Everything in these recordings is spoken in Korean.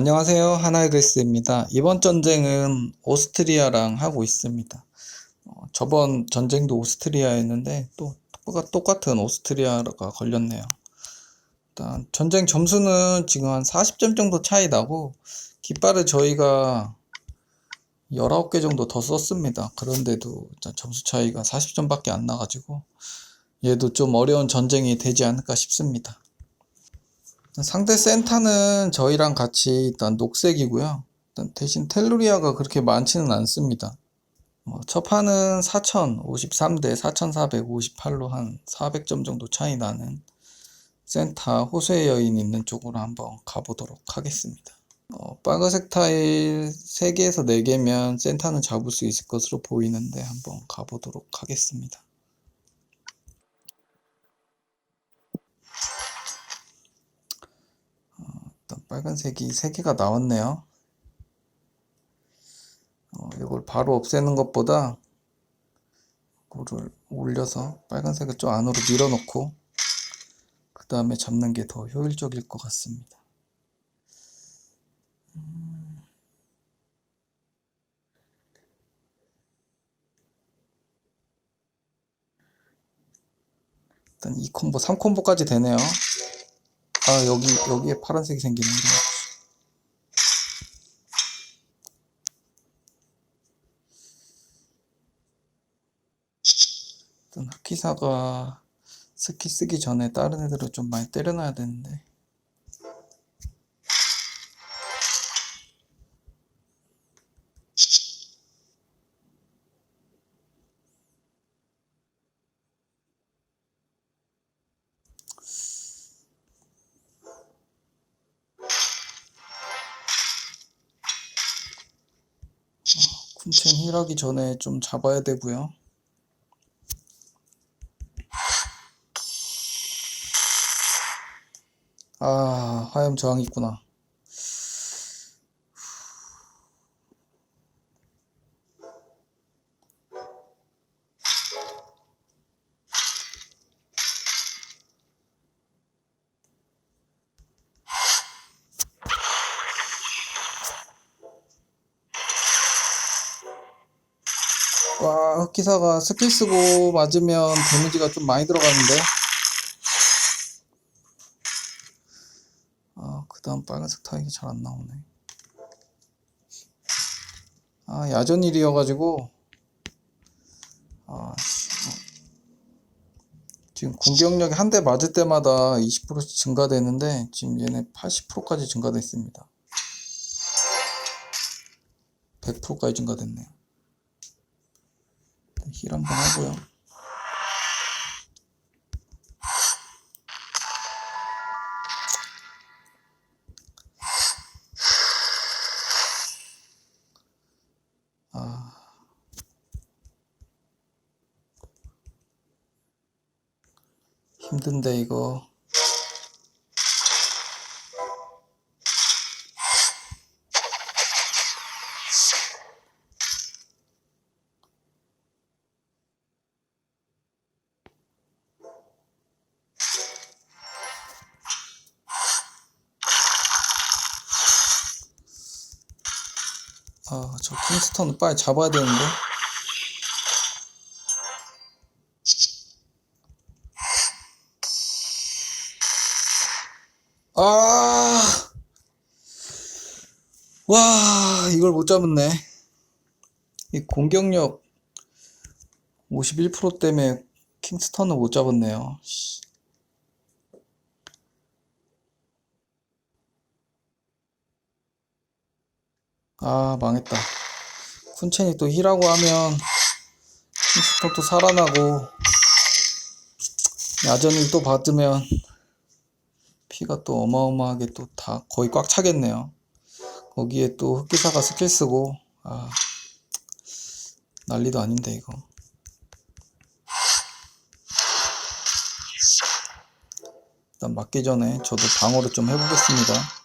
안녕하세요. 하나이글스입니다. 이번 전쟁은 오스트리아랑 하고 있습니다. 어, 저번 전쟁도 오스트리아였는데 또 똑같- 똑같은 오스트리아가 걸렸네요. 일단 전쟁 점수는 지금 한 40점 정도 차이 나고 깃발을 저희가 19개 정도 더 썼습니다. 그런데도 점수 차이가 40점밖에 안 나가지고 얘도 좀 어려운 전쟁이 되지 않을까 싶습니다. 상대 센터는 저희랑 같이 일단 녹색이고요. 일단 대신 텔루리아가 그렇게 많지는 않습니다. 어, 첫 판은 4053대 4458로 한 400점 정도 차이 나는 센터 호수의 여인 있는 쪽으로 한번 가보도록 하겠습니다. 어, 빨간색 타일 3개에서 4개면 센터는 잡을 수 있을 것으로 보이는데 한번 가보도록 하겠습니다. 일단 빨간색이 3개가 나왔네요. 어, 이걸 바로 없애는 것보다 이거를 올려서 빨간색을 좀 안으로 밀어넣고 그 다음에 잡는 게 더 효율적일 것 같습니다. 음. 일단 2콤보, 3콤보까지 되네요. 아, 여기, 여기에 파란색이 생기네. 이거. 일단 흑기사가 스키 쓰기 전에 다른 애들을 좀 많이 때려놔야 되는데. 힐하기 전에 좀 잡아야 되고요. 아, 화염 저항 있구나. 와, 흑 기사가 스킬 쓰고 맞으면 데미지가 좀 많이 들어가는데. 아, 그 다음 빨간색 타격이 잘 안 나오네. 아, 야전일이어가지고. 아, 씨. 지금 공격력이 한 대 맞을 때마다 20%씩 증가되는데, 지금 얘네 80%까지 증가됐습니다. 100%까지 증가됐네요. 힐 한번 하고요. 아. 힘든데 이거. 아, 저 킹스턴 빨리 잡아야 되는데. 아, 와, 이걸 못 잡았네. 이 공격력 51% 때문에 킹스턴을 못 잡았네요. 아, 망했다. 쿤첸이 또 힐하고 하면 또 살아나고 야전을 또 받으면 피가 또 어마어마하게 또 다 거의 꽉 차겠네요. 거기에 또 흑기사가 스킬 쓰고 아 난리도 아닌데 이거. 일단 맞기 전에 저도 방어를 좀 해보겠습니다.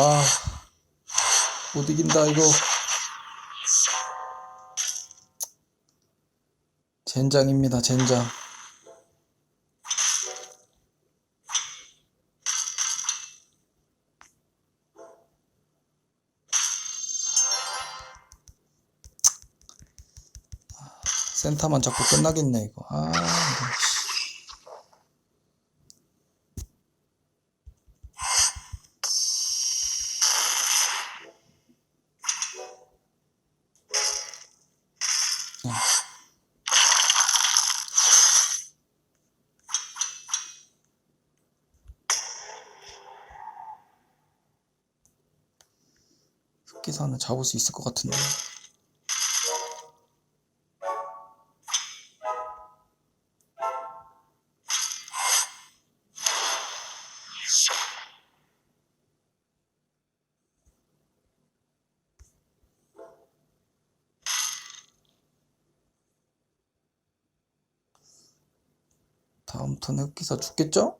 아, 못 이긴다, 이거. 젠장입니다, 젠장. 센터만 잡고 끝나겠네, 이거. 아, 흑기사는 잡을 수 있을 것 같은데. 죽겠죠?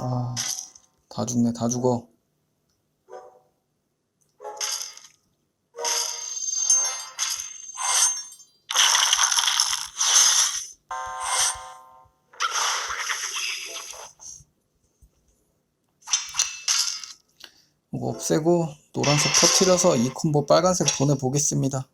아, 다 죽네, 다 죽어. 이거 없애고 노란색 터트려서 이 콤보 빨간색 보내보겠습니다.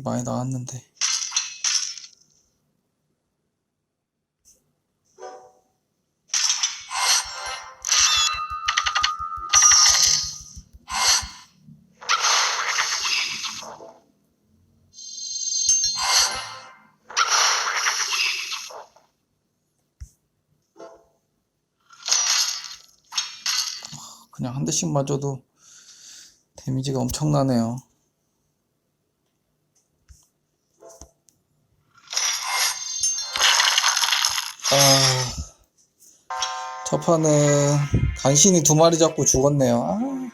아, 빨간색이 많이 나왔는데. 그냥 한 대씩 맞아도 데미지가 엄청나네요. 첫 판은 간신히 두 마리 잡고 죽었네요. 아.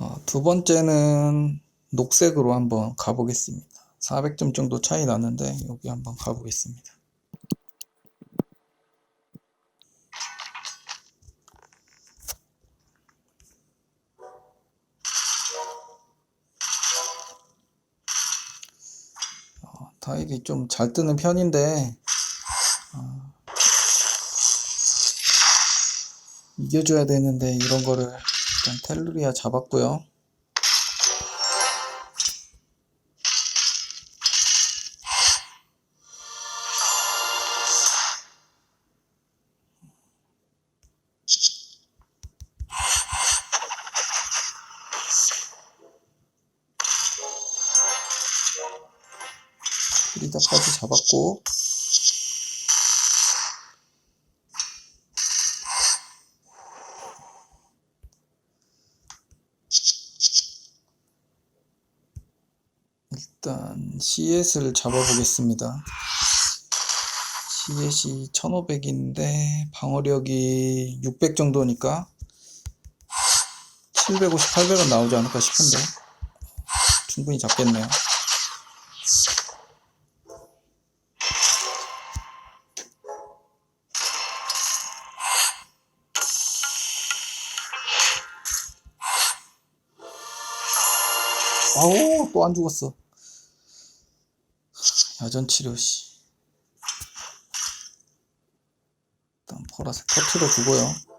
어, 두 번째는 녹색으로 한번 가보겠습니다. 400점 정도 차이 나는데 여기 한번 가보겠습니다. 타일이 좀잘 뜨는 편인데 어, 이겨줘야 되는데 이런 거를 일단 텔루리아 잡았고요. 프리다까지 잡았고 일단 CS를 잡아보겠습니다. CS이 1500인데 방어력이 600 정도니까 750, 800은 나오지 않을까 싶은데 충분히 잡겠네요. 아우 또 안 죽었어 야전 치료 씨 일단 보라색 터트려 주고요.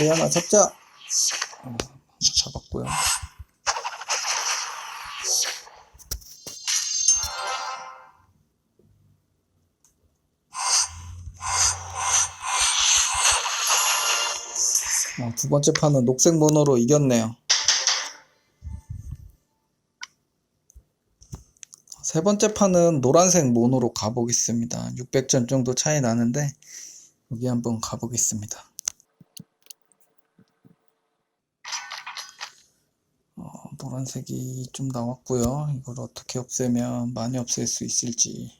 머리 하나 잡자. 어, 잡았고요. 어, 두 번째 판은 녹색 모노로 이겼네요. 세 번째 판은 노란색 모노로 가보겠습니다. 600점 정도 차이 나는데 여기 한번 가보겠습니다. 어, 노란색이 좀 나왔고요. 이걸 어떻게 없애면 많이 없앨 수 있을지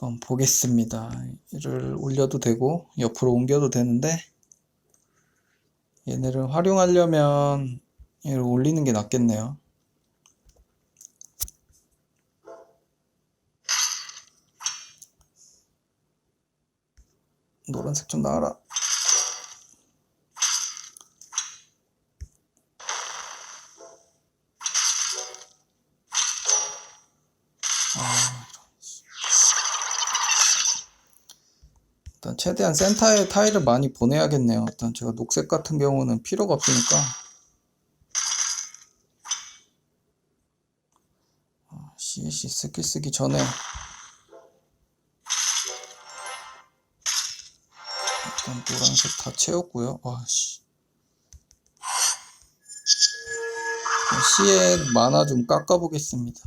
한번 보겠습니다. 이를 올려도 되고 옆으로 옮겨도 되는데 얘네를 활용하려면 얘를 올리는 게 낫겠네요. 노란색 좀 나와라. 일단 최대한 센터에 타일을 많이 보내야겠네요. 일단 제가 녹색 같은 경우는 필요가 없으니까. 아, CC 스킬 쓰기 전에 일단 노란색 다 채웠고요. 와 씨. 시에 만화 좀 깎아보겠습니다.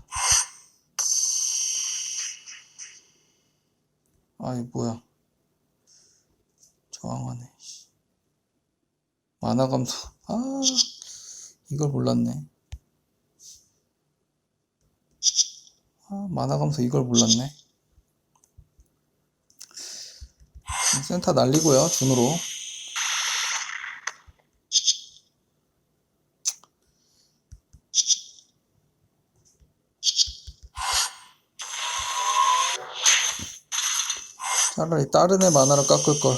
아이 뭐야. 저항하네. 씨. 만화 감소. 아, 이걸 몰랐네. 아, 만화 감소 이걸 몰랐네. 센터 날리고요, 준으로. 차라리 다른 애 만화를 깎을 걸.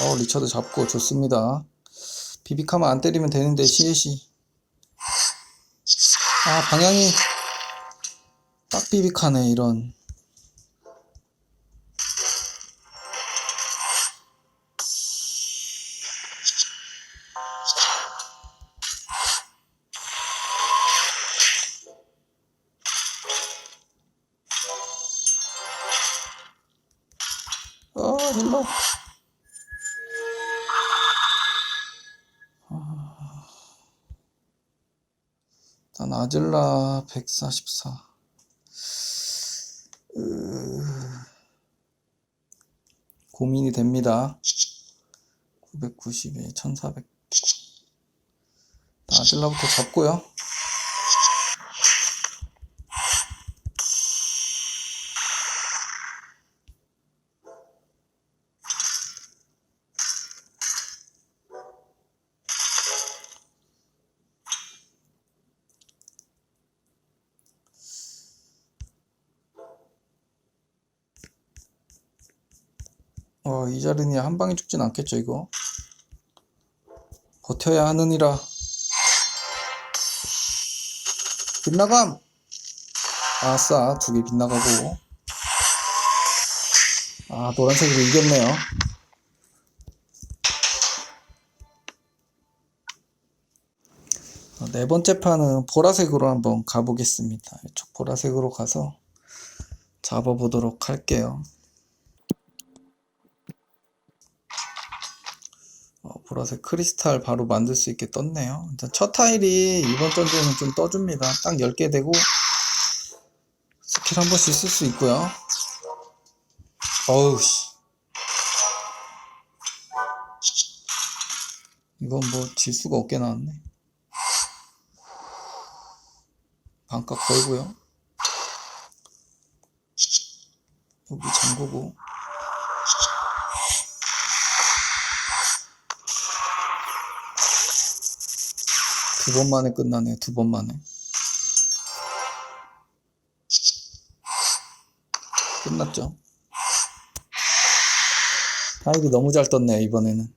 어, 리처드 잡고 좋습니다. 비비카만 안 때리면 되는데 시에시. 아, 방향이 딱 비비카네, 이런. 어, 힐러. 일단 아질라 144. 으... 고민이 됩니다. 990에 1400. 아질라부터 잡고요. 어, 이자린이 한 방에 죽진 않겠죠, 이거. 버텨야 하느니라. 빗나감! 아싸, 두 개 빗나가고. 아, 노란색으로 이겼네요. 어, 네 번째 판은 보라색으로 한번 가보겠습니다. 이쪽 보라색으로 가서 잡아보도록 할게요. 보라색 크리스탈 바로 만들 수 있게 떴네요. 첫 타일이 이번 전쟁은 좀 떠줍니다. 딱 10개 되고 스킬 한 번씩 쓸 수 있고요. 어우 씨. 이건 뭐 질 수가 없게 나왔네. 반값 걸고요. 여기 잠그고 두 번 만에 끝나네요. 두번 만에. 끝났죠. 타일이 너무 잘 떴네요, 이번에는.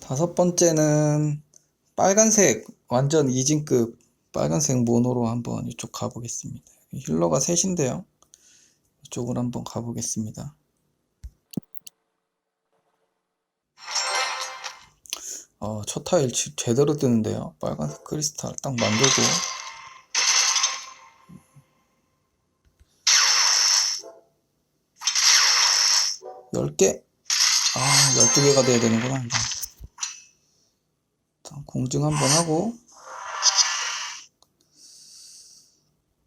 다섯 번째는 빨간색, 완전 이진급 빨간색 모노로 한번 이쪽 가보겠습니다. 힐러가 셋인데요. 이쪽으로 한번 가보겠습니다. 어, 첫 타일 지- 제대로 뜨는데요. 빨간색 크리스탈 딱 만들고. 10개? 아, 12개가 돼야 되는구나. 일단 공증 한번 하고,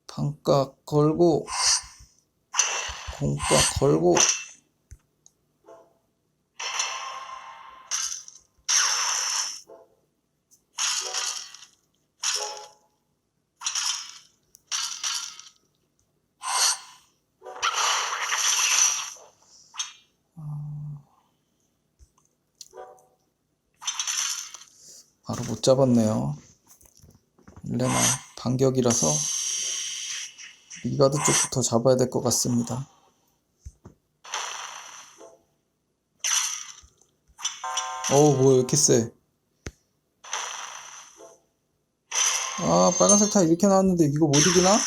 반값 걸고, 공값 걸고, 바로 못 잡았네요. 레나 반격이라서 리가드 쪽부터 잡아야 될 것 같습니다. 어우 뭐야 왜 이렇게 세? 아 빨간색 타 이렇게 나왔는데 이거 못 이기나?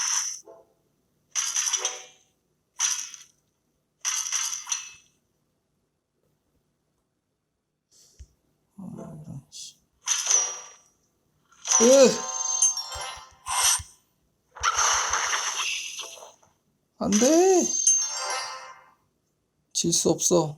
아, 이런, 씨. 으! 안 돼! 질 수 없어.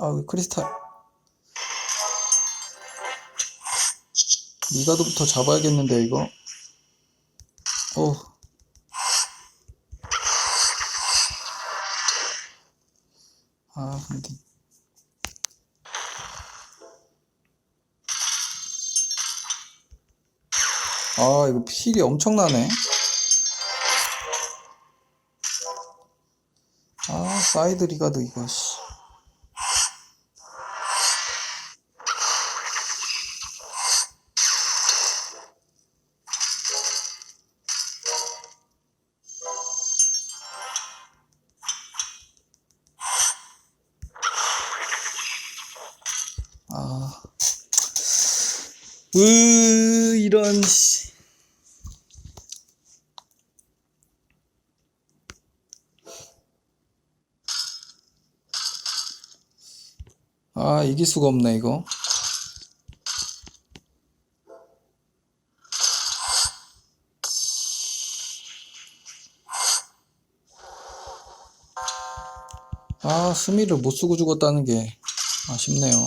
아, 왜 크리스탈. 리가드부터 잡아야겠는데, 이거. 어. 아, 근데. 아, 이거 필이 엄청나네. 아, 사이드 리가드, 이거, 씨. 으, 이런, 씨. 아, 이길 수가 없네, 이거. 아, 스미를 못 쓰고 죽었다는 게 아쉽네요.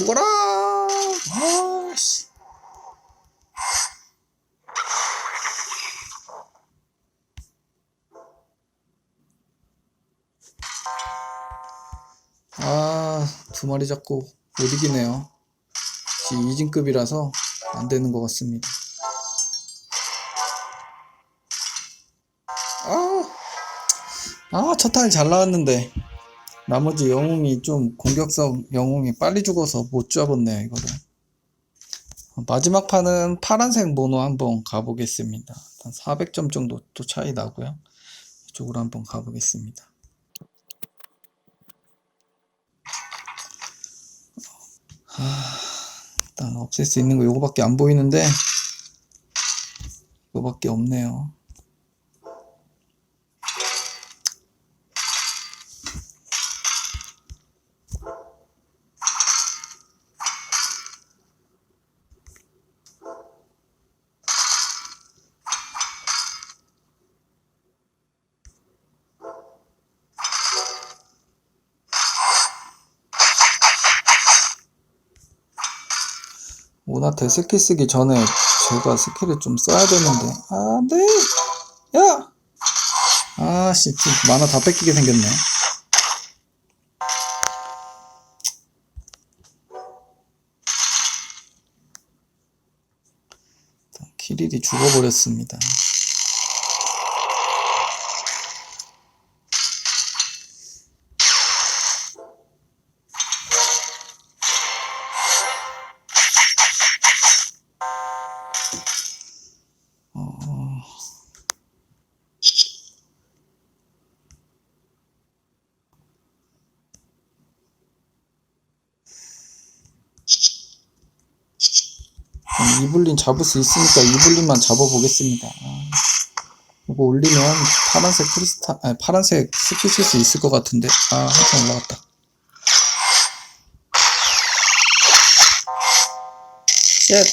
죽어라! 아, 씨. 아, 두 마리 잡고 못 이기네요. 역시 이진급이라서 안 되는 것 같습니다. 아, 아, 첫 타일 잘 나왔는데. 나머지 영웅이 좀 공격성 영웅이 빨리 죽어서 못 잡았네요, 이거를. 마지막 판은 파란색 모노 한번 가보겠습니다. 한 400점 정도 또 차이 나고요. 이쪽으로 한번 가보겠습니다. 일단 없앨 수 있는 거 요거밖에 안 보이는데 요거밖에 없네요. 스킬 쓰기 전에 제가 스킬을 좀 써야 되는데. 아, 안 돼! 야! 아, 씨, 좀 만화 다 뺏기게 생겼네. 키릴이 죽어버렸습니다. 이블린 잡을 수 있으니까 이블린만 잡아보겠습니다. 아, 이거 올리면 파란색 크리스탈, 아니, 파란색 스킬 쓸수 있을 것 같은데. 아, 한참 올라갔다. 쉣.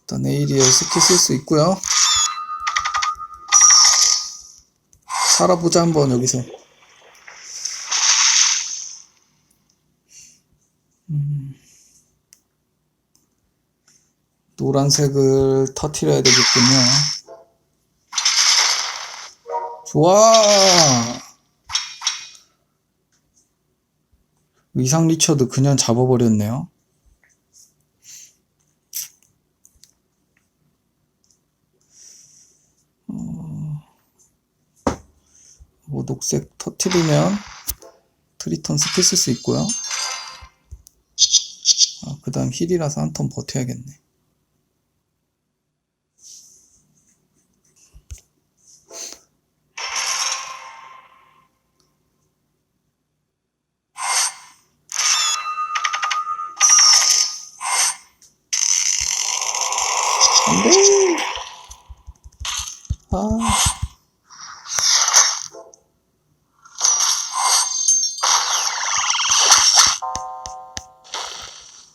일단 에이리에 스킬 쓸 수 있고요. 살아보자 한번 여기서. 음. 노란색을 터트려야 되겠군요. 좋아. 의상 리처드 그냥 잡아버렸네요. 녹색 터트리면 트리턴 스킬 쓸 수 있고요. 아, 그 다음 힐이라서 한 턴 버텨야겠네. 안 돼! 아.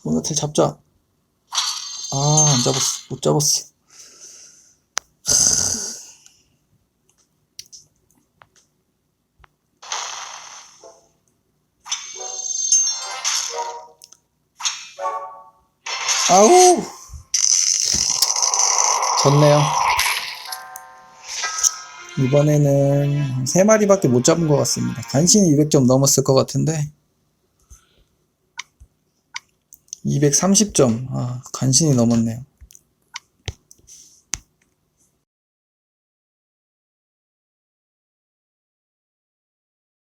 오나텔 잡자. 아, 안 잡았어. 못 잡았어. 아우! 졌네요. 이번에는 한 3마리밖에 못 잡은 것 같습니다. 간신히 200점 넘었을 것 같은데 230점. 아, 간신히 넘었네요.